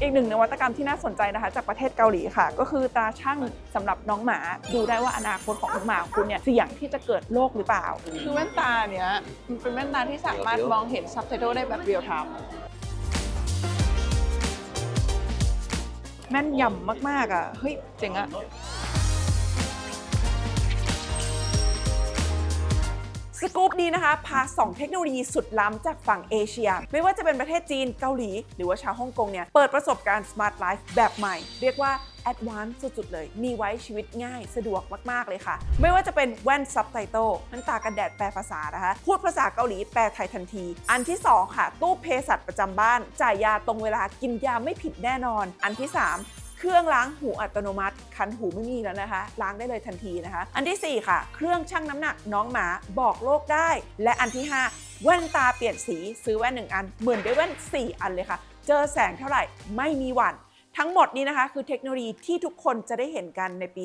อีกหนึ่งนวัตกรรมที่น่าสนใจนะคะ จากประเทศเกาหลีค่ะ ก็คือตาช่างสำหรับน้องหมา ดูได้ว่าอนาคตของน้องหมาของคุณเนี่ยเสี่ยงที่จะเกิดโรคหรือเปล่า คือแว่นตาเนี้ยมันเป็นแว่นตาที่สามารถมองเห็นซับไตเติลได้แบบเรียลไทม์แม่นยำมากๆอะเฮ้ยเจ๋งอะ สกู๊ปนี้นะคะพา 2 เทคโนโลยีสุดล้ำจากฝั่งเอเชีย ไม่ว่าจะเป็นประเทศจีนเกาหลี หรือว่าชาวฮ่องกงเนี่ย เปิดประสบการณ์ Smart Life แบบใหม่ เรียกว่า Advanced สุดๆเลย มีไว้ชีวิตง่ายสะดวกมาก ๆ เลยค่ะ ไม่ว่าจะเป็นแว่นซับไตเติลมันตากันแดดแปลภาษานะคะ พูดภาษาเกาหลีแปลไทยทันที อันที่ 2 ค่ะ ตู้เภสัชประจำบ้าน จ่ายยาตรงเวลากินยาไม่ผิดแน่นอน อันที่ 3 เครื่องล้างหูอัตโนมัติ คันหูไม่มีแล้วนะคะ ล้างได้เลยทันทีนะคะ อันทีสี่4 ค่ะ เครื่องชั่งน้ำหนักน้องหมาบอกโลกได้ และอันที่ 5 แว่นตาเปลี่ยนสีซื้อแว่น 1 อัน เหมือนได้แว่น 4 อันเลยค่ะ เจอแสงเท่าไหร่ไม่มีหวั่นทั้งหมดนี้นะคะคือเทคโนโลยีที่ทุกคนจะได้เห็นกันในปี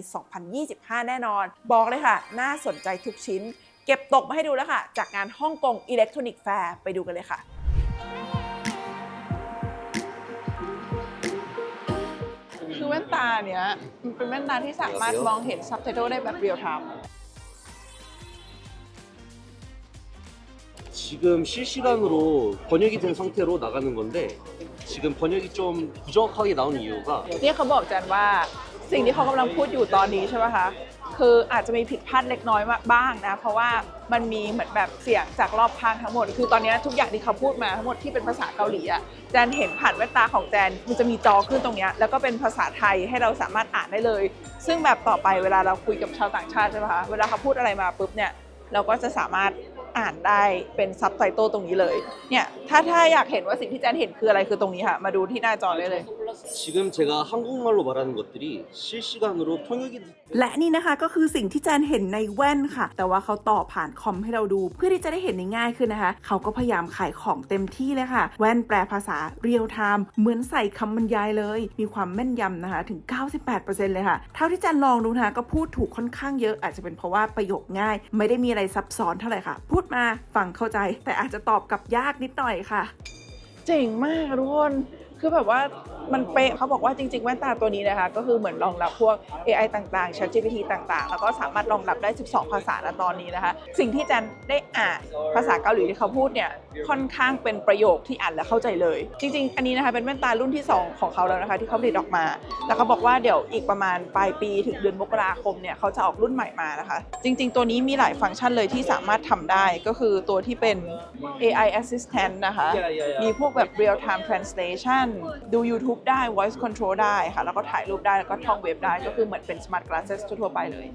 2025 แน่นอน บอกเลยค่ะ น่าสนใจทุกชิ้น เก็บตกมาให้ดูแล้วค่ะ จากงานฮ่องกงอิเล็กทรอนิกส์แฟร์ไปดูกันเลยค่ะคือแว่นตาเนี้ยมันเป็นแว่นตาที่สามารถมองเห็นซับไตเติลได้แบบเรียลไทม์ 지금 실시간으로 번역이 된 상태로 나가는 건데 지금 번역이 좀 부정확하게 나오는 이유가 เนี่ยเขาบอกจันว่าสิ่งที่เขากำลังพูดอยู่ตอนนี้ใช่ไหมคะ คืออาจจะมีผิดพลาดเล็กน้อยบ้างนะ เพราะว่ามันมีเหมือนแบบเสียงจากรอบข้างทั้งหมด คือตอนนี้ทุกอย่างที่เขาพูดมาทั้งหมดที่เป็นภาษาเกาหลีอะแจนเห็นผ่านแว่นตาของแจนมันจะมีจอขึ้นตรงนี้แล้วก็เป็นภาษาไทยให้เราสามารถอ่านได้เลย ซึ่งแบบต่อไปเวลาเราคุยกับชาวต่างชาติใช่ไหมคะเวลาเขาพูดอะไรมาปุ๊บเนี่ยเราก็จะสามารถอ่านได้เป็นซับไตเติลตรงนี้เลยเนี่ยถ้าถ้าอยากเห็นว่าสิ่งที่แจนเห็นคืออะไรคือตรงนี้ค่ะ มาดูที่หน้าจอได้เลย 지금 제가 한국말로 말하는 것들이 실시간으로 통역이 และนี่นะคะก็คือสิ่งที่แจนเห็นในแว่นค่ะ แต่ว่าเขาต่อผ่านคอมให้เราดู เพื่อที่จะได้เห็นในง่ายขึ้นนะคะ เขาก็พยายามขายของเต็มที่เลยค่ะ แว่นแปลภาษาเรียลไทม์เหมือนใส่คำบรรยายเลย มีความแม่นยำนะคะถึง 98%เลยค่ะ เท่าที่แจนลองดูนะคะก็พูดถูกค่อนข้างเยอะอาจจะเป็นเพราะว่าประโยคง่าย ไม่ได้มีอะไรซับซ้อนเท่าไหร่ค่ะ พูดมาฟังเข้าใจ แต่อาจจะตอบกลับยากนิดหน่อยค่ะ เจ๋งมากทุกคน คือแบบว่า มันเป๊ะเขาบอกว่าจริง ๆ แว่นตาตัวนี้นะคะ ก็คือเหมือนรองรับพวก AI ต่างๆ ChatGPT ต่างๆ แล้วก็สามารถรองรับได้ 12 ภาษาณตอนนี้นะคะ สิ่งที่แจันได้อ่านภาษาเกาหลีที่เขาพูดเนี่ยค่อนข้างเป็นประโยคที่อ่านและเข้าใจเลย จริง ๆ อันนี้นะคะเป็นแว่นตารุ่นที่ 2 ของเขาแล้วนะคะ ที่เขาผลิตออกมา แล้วเขาบอกว่าเดี๋ยวอีกประมาณปลายปีถึงเดือนมกราคมเนี่ยเขาจะออกรุ่นใหม่มานะคะ จริง ๆ ตัวนี้มีหลายฟังก์ชันเลยที่สามารถทำได้ก็คือตัวที่เป็น AI assistant นะคะ มีพวกแบบ real time translation ดู YouTube ได้ voice control ได้ค่ะ แล้วก็ถ่ายรูปได้ แล้วก็ท่องเว็บได้ ก็คือเหมือนเป็น smart glasses ทั่วๆไปเลย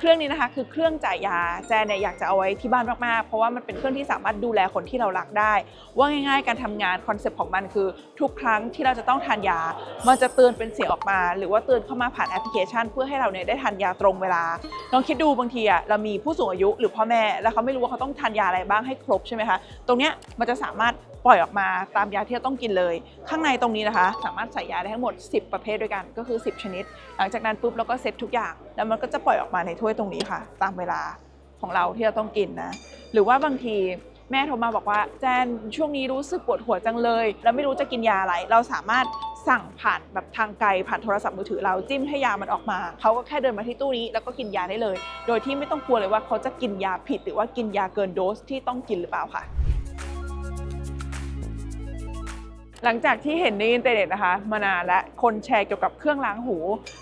เครื่องนี้นะคะคือเครื่องจ่ายยาแจนเนี่ยอยากจะเอาไว้ที่บ้านมากๆ เพราะว่ามันเป็นเครื่องที่สามารถดูแลคนที่เรารักได้ ว่าง่ายๆ การทำงานคอนเซปต์ของมันคือ ทุกครั้งที่เราจะต้องทานยา มันจะเตือนเป็นเสียงออกมา หรือว่าเตือนเข้ามาผ่านแอปพลิเคชัน เพื่อให้เราเนี่ยได้ทานยาตรงเวลาลองคิดดูบางทีอะเรามีผู้สูงอายุหรือพ่อแม่แล้วเขาไม่รู้ว่าเขาต้องทานยาอะไรบ้างให้ครบใช่ไหมคะตรงเนี้ยมันจะสามารถ ปล่อยออกมาตามยาที่เราต้องกินเลย ข้างในตรงนี้นะคะ สามารถใส่ยาได้ทั้งหมด 10 ประเภทด้วยกันก็คือ 10 ชนิด หลังจากนั้นปุ๊บเราก็เซตทุกอย่าง แล้วมันก็จะปล่อยออกมาในถ้วยตรงนี้ค่ะ ตามเวลาของเราที่เราต้องกินนะ หรือว่าบางทีแม่โทรมาบอกว่าแจนช่วงนี้รู้สึกปวดหัวจังเลย แล้วไม่รู้จะกินยาอะไร เราสามารถสั่งผ่านแบบทางไกลผ่านโทรศัพท์มือถือเราจิ้มให้ยามันออกมา เขาก็แค่เดินมาที่ตู้นี้แล้วก็กินยาได้เลย โดยที่ไม่ต้องกลัวเลยว่าเขาจะกินยาผิดหรือว่ากินยาเกินโดสที่ต้องกินหรือเปล่าค่ะ หลังจากที่เห็นในอินเทอร์เน็ตนะคะ มานานและคนแชร์เกี่ยวกับเครื่องล้างหู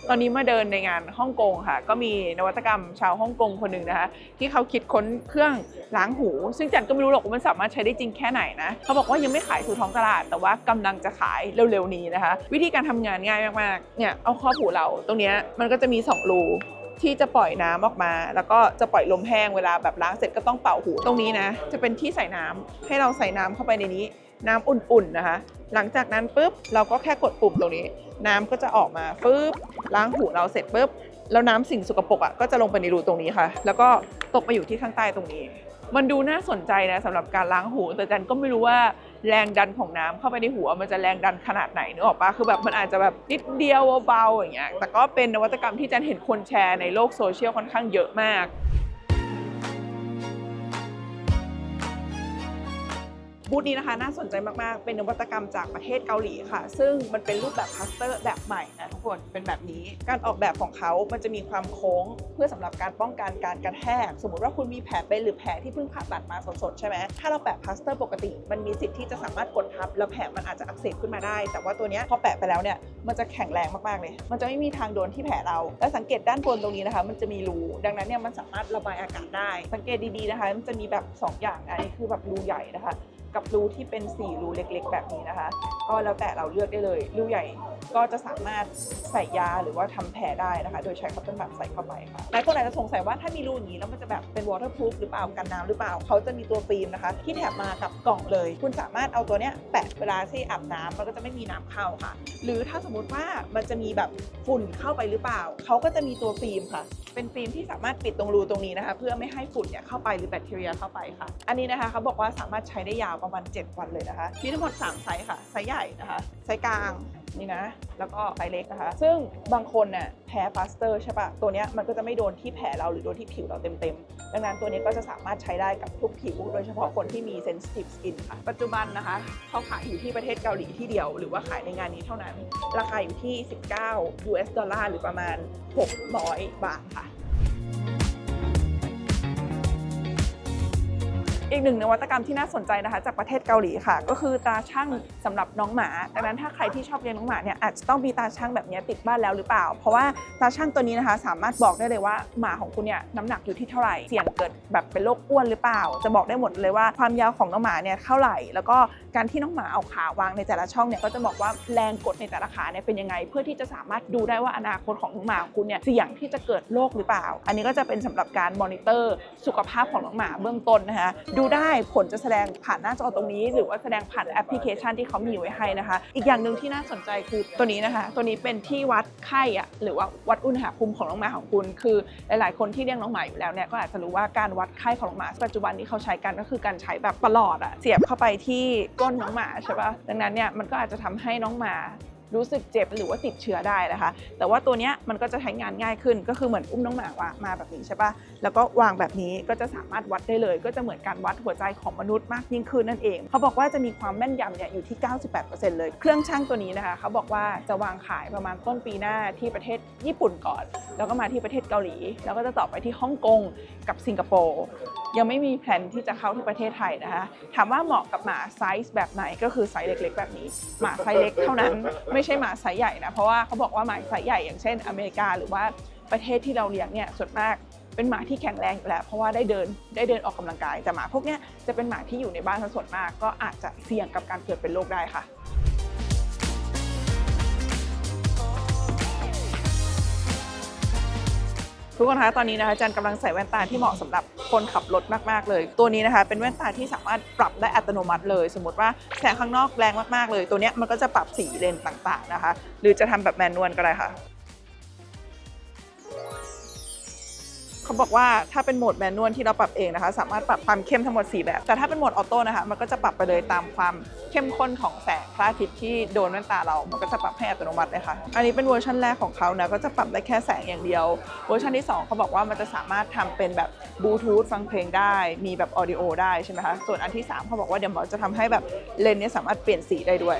ตอนนี้มาเดินในงานฮ่องกงค่ะ ก็มีนวัตกรรมชาวฮ่องกงคนหนึ่งนะคะ ที่เขาคิดค้นเครื่องล้างหู ซึ่งจันก็ไม่รู้หรอกว่ามันสามารถใช้ได้จริงแค่ไหนนะเขาบอกว่ายังไม่ขายสู่ท้องตลาด แต่ว่ากำลังจะขายเร็วๆนี้นะคะ วิธีการทำงานง่ายมากๆเนี่ยเอาข้อหูเราตรงนี้มันก็จะมีสองรูที่จะปล่อยน้ำออกมา แล้วก็จะปล่อยลมแห้งเวลาแบบล้างเสร็จก็ต้องเป่าหู ตรงนี้นะ จะเป็นที่ใส่น้ำให้เราใส่น้ำเข้าไปในนี้ น้ำอุ่นๆนะคะ หลังจากนั้นปุ๊บเราก็แค่กดปุ่มตรงนี้ น้ำก็จะออกมาปุ๊บล้างหูเราเสร็จปุ๊บแล้วน้ำสิ่งสกปรกอะก็จะลงไปในรูตรงนี้ค่ะ แล้วก็ตกไปอยู่ที่ข้างใต้ตรงนี้ มันดูน่าสนใจนะสำหรับการล้างหู แต่จันก็ไม่รู้ว่าแรงดันของน้ำเข้าไปในหัวมันจะแรงดันขนาดไหนนึกออกปะคือแบบมันอาจจะแบบนิดเดียวเบาๆอย่างเงี้ยแต่ก็เป็นนวัตกรรมที่จันเห็นคนแชร์ในโลกโซเชียลค่อนข้างเยอะมาก บูธนี้นะคะน่าสนใจมาก ๆ เป็นนวัตกรรมจากประเทศเกาหลีค่ะ ซึ่งมันเป็นรูปแบบพลาสเตอร์แบบใหม่นะทุกคนเป็นแบบนี้ การออกแบบของเขามันจะมีความโค้งเพื่อสำหรับการป้องกันการกระแทก สมมติว่าคุณมีแผลเป็นหรือแผลที่เพิ่งผ่าตัดมาสด ๆ ใช่ไหมถ้าเราแปะพลาสเตอร์ปกติ มันมีสิทธิ์ที่จะสามารถกดทับ แล้วแผลมันอาจจะอักเสบขึ้นมาได้ แต่ว่าตัวนี้พอแปะไปแล้วเนี่ยมันจะแข็งแรงมากๆเลย มันจะไม่มีทางโดนที่แผลเรา และสังเกตด้านบนตรงนี้นะคะ มันจะมีรูดังนั้นเนี่ยมันสามารถระบายอากาศได้ สังเกตดีๆนะคะ มันจะมีแบบ 2 อย่างอันนี้คือแบบรูใหญ่นะคะ กับรูที่เป็น4รูเล็กๆ แบบนี้นะคะ ก็แล้วแต่เราเลือกได้เลยรูใหญ่ก็จะสามารถใส่ยาหรือว่าทำแผลได้นะคะ โดยใช้คัตเตอร์บัตใส่เข้าไปค่ะหลายคนอาจจะสงสัยว่าถ้ามีรูอย่างนี้แล้วมันจะแบบเป็น waterproof หรือเปล่ากันน้ำหรือเปล่าเขาจะมีตัวฟิล์มนะคะ ที่แถบมากับกล่องเลย คุณสามารถเอาตัวเนี้ยแปะเวลาที่อาบน้ำมันก็จะไม่มีน้ำเข้าค่ะ หรือถ้าสมมติว่ามันจะมีแบบฝุ่นเข้าไปหรือเปล่าเขาก็จะมีตัวฟิล์มค่ะ เป็นฟิล์มที่สามารถปิดตรงรูตรงนี้นะคะ เพื่อไม่ให้ฝุ่นเนี่ยเข้าไปหรือแบคทีเรียเข้าไปค่ะ อันนี้นะคะเขาบอกว่าสามารถใช้ได้ยาวประมาณ 7 วันเลยนะคะ มีทั้งหมด 3 ไซส์ค่ะ ไซส์ใหญ่นะคะ ไซส์กลางนี่นะ แล้วก็ไซส์เล็กนะคะ ซึ่งบางคนเนี่ยแพ้พลาสเตอร์ใช่ปะตัวเนี้ยมันก็จะไม่โดนที่แผลเราหรือโดนที่ผิวเราเต็มๆ ดังนั้นตัวนี้ก็จะสามารถใช้ได้กับทุกผิว โดยเฉพาะคนที่มี sensitive skin ค่ะ ปัจจุบันนะคะ เขาขายอยู่ที่ประเทศเกาหลีที่เดียว หรือว่าขายในงานนี้เท่านั้น ราคาอยู่ที่ 19 US ดอลลาร์หรือประมาณ 600 บาทค่ะ อีกหนึ่งนวัตกรรมที่น่าสนใจนะคะ จากประเทศเกาหลีค่ะ ก็คือตาช่างสำหรับน้องหมาดังนั้นถ้าใครที่ชอบเลี้ยงน้องหมาเนี่ยอาจจะต้องมีตาช่างแบบนี้ติดบ้านแล้วหรือเปล่า เพราะว่าตาช่างตัวนี้นะคะ สามารถบอกได้เลยว่าหมาของคุณเนี่ยน้ำหนักอยู่ที่เท่าไหร่เสี่ยงเกิดแบบเป็นโรคอ้วนหรือเปล่า จะบอกได้หมดเลยว่าความยาวของน้องหมาเนี่ยเท่าไหร่ แล้วก็การที่น้องหมาเอาขาวางในแต่ละช่องเนี่ยก็จะบอกว่าแรงกดในแต่ละขาเนี่ยเป็นยังไง เพื่อที่จะสามารถดูได้ว่าอนาคตของน้องหมาของคุณเนี่ยเสี่ยงที่จะเกิดโรคหรือเปล่า อันนี้ก็จะเป็นสำหรับการมอนิเตอร์สุขภาพของน้องหมาเบื้องต้นนะคะดูได้ผลจะแสดงผ่านหน้าจอตรงนี้ หรือว่าแสดงผ่านแอปพลิเคชันที่เขามีไว้ให้นะคะ อีกอย่างหนึ่งที่น่าสนใจคือตัวนี้นะคะ ตัวนี้เป็นที่วัดไข้อะหรือว่าวัดอุณหภูมิของน้องหมาของคุณ คือหลาย ๆ คนที่เลี้ยงน้องหมาอยู่แล้วเนี่ยก็อาจจะรู้ว่าการวัดไข้ของน้องหมาปัจจุบันที่เขาใช้กันก็คือการใช้แบบประหลอดอะเสียบเข้าไปที่ก้นน้องหมาใช่ปะดังนั้นเนี่ยมันก็อาจจะทำให้น้องหมา รู้สึกเจ็บหรือว่าติดเชื้อได้นะคะ แต่ว่าตัวนี้มันก็จะใช้งานง่ายขึ้น ก็คือเหมือนอุ้มน้องหมาวามาแบบนี้ใช่ปะแล้วก็วางแบบนี้ก็จะสามารถวัดได้เลย ก็จะเหมือนการวัดหัวใจของมนุษย์มากยิ่งขึ้นนั่นเอง เขาบอกว่าจะมีความแม่นยำเนี่ยอยู่ที่ 98%เลย เครื่องช่างตัวนี้นะคะ เขาบอกว่าจะวางขายประมาณต้นปีหน้าที่ประเทศญี่ปุ่นก่อน แล้วก็มาที่ประเทศเกาหลี แล้วก็จะต่อไปที่ฮ่องกงกับสิงคโปร์ยังไม่มีแผนที่จะเข้าที่ประเทศไทยนะคะถามว่าเหมาะกับหมาไซส์แบบไหนก็คือไซส์เล็ก ๆ แบบนี้หมาไซส์เล็กเท่านั้นไไม่ใช่หมาสายใหญ่นะเพราะว่าเขาบอกว่าหมาสายใหญ่อย่างเช่นอเมริกาหรือว่าประเทศที่เราเลี้ยงเนี่ยส่วนมากเป็นหมาที่แข็งแรงอยู่แล้วเพราะว่าได้เดินได้เดินออกกำลังกายแต่หมาพวกนี้จะเป็นหมาที่อยู่ในบ้านซะส่วนมาก ก็อาจจะเสี่ยงกับการเกิดเป็นโรคได้ค่ะ ทุกคนคะตอนนี้นะคะจันกำลังใส่แว่นตาที่เหมาะสำหรับคนขับรถมากๆเลย ตัวนี้นะคะเป็นแว่นตาที่สามารถปรับได้อัตโนมัติเลย สมมติว่าแสงข้างนอกแรงมากๆเลย ตัวเนี้ยมันก็จะปรับสีเลนส์ต่างๆนะคะ หรือจะทำแบบแมนนวลก็ได้ค่ะ เขาบอกว่าถ้าเป็นโหมดแมนนวลที่เราปรับเองนะคะ สามารถปรับความเข้มทั้งหมด 4 แบบ แต่ถ้าเป็นโหมดออโต้นะคะ มันก็จะปรับไปเลยตามความเข้มข้นของแสงพระอาทิตย์ที่โดนแว่นตาเรา มันก็จะปรับให้อัตโนมัติเลยค่ะ อันนี้เป็นเวอร์ชันแรกของเขานะ ก็จะปรับได้แค่แสงอย่างเดียว เวอร์ชันที่ 2 เขาบอกว่ามันจะสามารถทำเป็นแบบบลูทูธฟังเพลงได้ มีแบบออดิโอได้ใช่ไหมคะ ส่วนอันที่ 3 เขาบอกว่าเดี๋ยวมันจะทำให้แบบเลนส์นี้สามารถเปลี่ยนสีได้ด้วย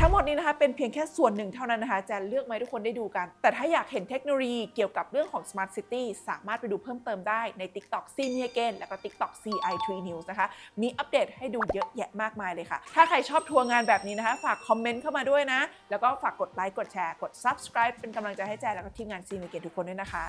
ทั้งหมดนี้นะคะเป็นเพียงแค่ส่วนหนึ่งเท่านั้นนะคะแจะเลือกมาให้ทุกคนได้ดูกัน แต่ถ้าอยากเห็นเทคโนโลยีเกี่ยวกับเรื่องของ Smart City สามารถไปดูเพิ่มเติมได้ใน TikTok c m e a g a i n แล้วก็ TikTok CI3 News นะคะมีอัปเดตให้ดูเยอะแยะมากมายเลยค่ะ ถ้าใครชอบทัวร์งานแบบนี้นะคะ ฝากคอมเมนต์เข้ามาด้วยนะ แล้วก็ฝากกดไลค์กดแชร์กด subscribe เป็นกำลังใจให้แจนแล้วก็ทีมงาน c m e a g a i n ทุกคนด้วยนะคะ